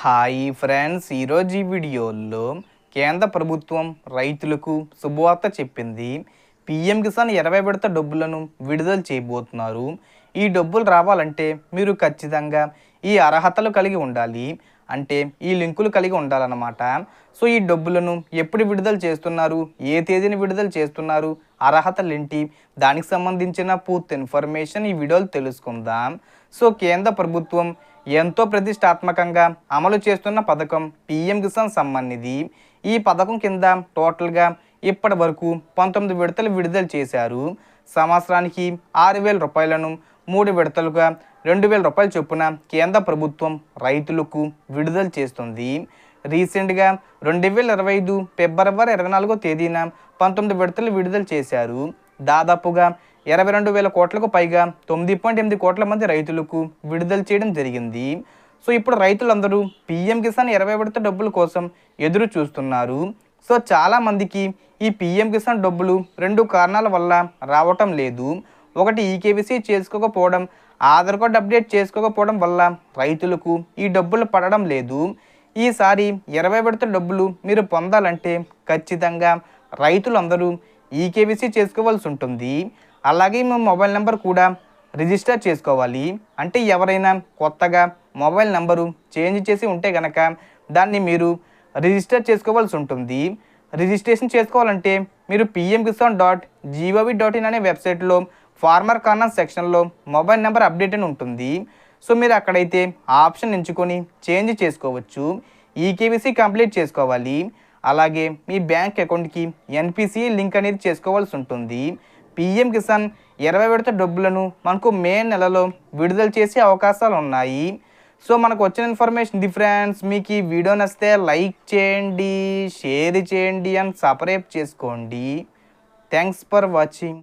Hi friends ఈరోజు ఈ వీడియోలో కేంద్ర ప్రభుత్వం రైతులకు శుభవార్త చెప్పింది. పిఎం కిసాన్ ఇరవై విడత డబ్బులను విడుదల చేయబోతున్నారు. ఈ డబ్బులు రావాలంటే మీరు ఖచ్చితంగా ఈ అర్హతలు కలిగి ఉండాలి. అంటే ఈ లింకులు కలిగి ఉండాలన్నమాట. సో ఈ డబ్బులను ఎప్పుడు విడుదల చేస్తున్నారు? ఏ తేదీని విడుదల చేస్తున్నారు? అర్హతలు ఏంటి? దానికి సంబంధించిన పూర్తి ఇన్ఫర్మేషన్ ఈ వీడియోలో తెలుసుకుందాం. సో కేంద్ర ప్రభుత్వం ఎంతో ప్రతిష్టాత్మకంగా అమలు చేస్తున్న పథకం పిఎం కిసాన్ సమ్మాన్ నిధి. ఈ పథకం కింద టోటల్గా ఇప్పటి వరకు పంతొమ్మిది విడతలు విడుదల చేశారు. సంవత్సరానికి ఆరు వేల రూపాయలను మూడు విడతలుగా రెండు వేల రూపాయల చొప్పున కేంద్ర ప్రభుత్వం రైతులకు విడుదల చేస్తుంది. రీసెంట్గా రెండు వేల ఇరవై ఐదు ఫిబ్రవరి ఇరవై నాలుగో తేదీన పంతొమ్మిది విడతలు విడుదల చేశారు. దాదాపుగా ఇరవై రెండు వేల కోట్లకు పైగా తొమ్మిది పాయింట్ ఎనిమిది కోట్ల మంది రైతులకు విడుదల చేయడం జరిగింది. సో ఇప్పుడు రైతులందరూ పిఎం కిసాన్ ఇరవై విడత డబ్బుల కోసం ఎదురు చూస్తున్నారు. సో చాలామందికి ఈ పిఎం కిసాన్ డబ్బులు రెండు కారణాల వల్ల రావటం లేదు. ఒకటి ఈకేవీసీ చేసుకోకపోవడం ఆధార్ కార్డ్ అప్డేట్ చేసుకోకపోవడం వల్ల రైతులకు ఈ డబ్బులు పడడం లేదు. ఈసారి ఇరవై విడత డబ్బులు మీరు పొందాలంటే ఖచ్చితంగా రైతులందరూ ఈకేవీసీ చేసుకోవాల్సి ఉంటుంది. అలాగే మీ మొబైల్ నెంబర్ కూడా రిజిస్టర్ చేసుకోవాలి. అంటే ఎవరైనా కొత్తగా మొబైల్ నెంబరు చేంజ్ చేసి ఉంటే కనుక దాన్ని మీరు రిజిస్టర్ చేసుకోవాల్సి ఉంటుంది. రిజిస్ట్రేషన్ చేసుకోవాలంటే మీరు PM Kisan dot G O V dot in అనే వెబ్సైట్లో ఫార్మర్ కార్నర్ సెక్షన్లో మొబైల్ నెంబర్ అప్డేట్ అని ఉంటుంది. సో మీరు అక్కడైతే ఆప్షన్ ఎంచుకొని చేంజ్ చేసుకోవచ్చు. ఈకేవీసీ కంప్లీట్ చేసుకోవాలి. అలాగే మీ బ్యాంక్ అకౌంట్కి ఎన్పిసి లింక్ అనేది చేసుకోవాల్సి ఉంటుంది. పిఎం కిసాన్ ఇరవై విడత డబ్బులను మనకు మే నెలలో విడుదల చేసే అవకాశాలు ఉన్నాయి. సో మనకు వచ్చిన ఇన్ఫర్మేషన్ డిఫరెన్స్ మీకు ఈ వీడియో నచ్చితే లైక్ చేయండి షేర్ చేయండి అండ్ సపరేట్ చేసుకోండి. Thanks for watching.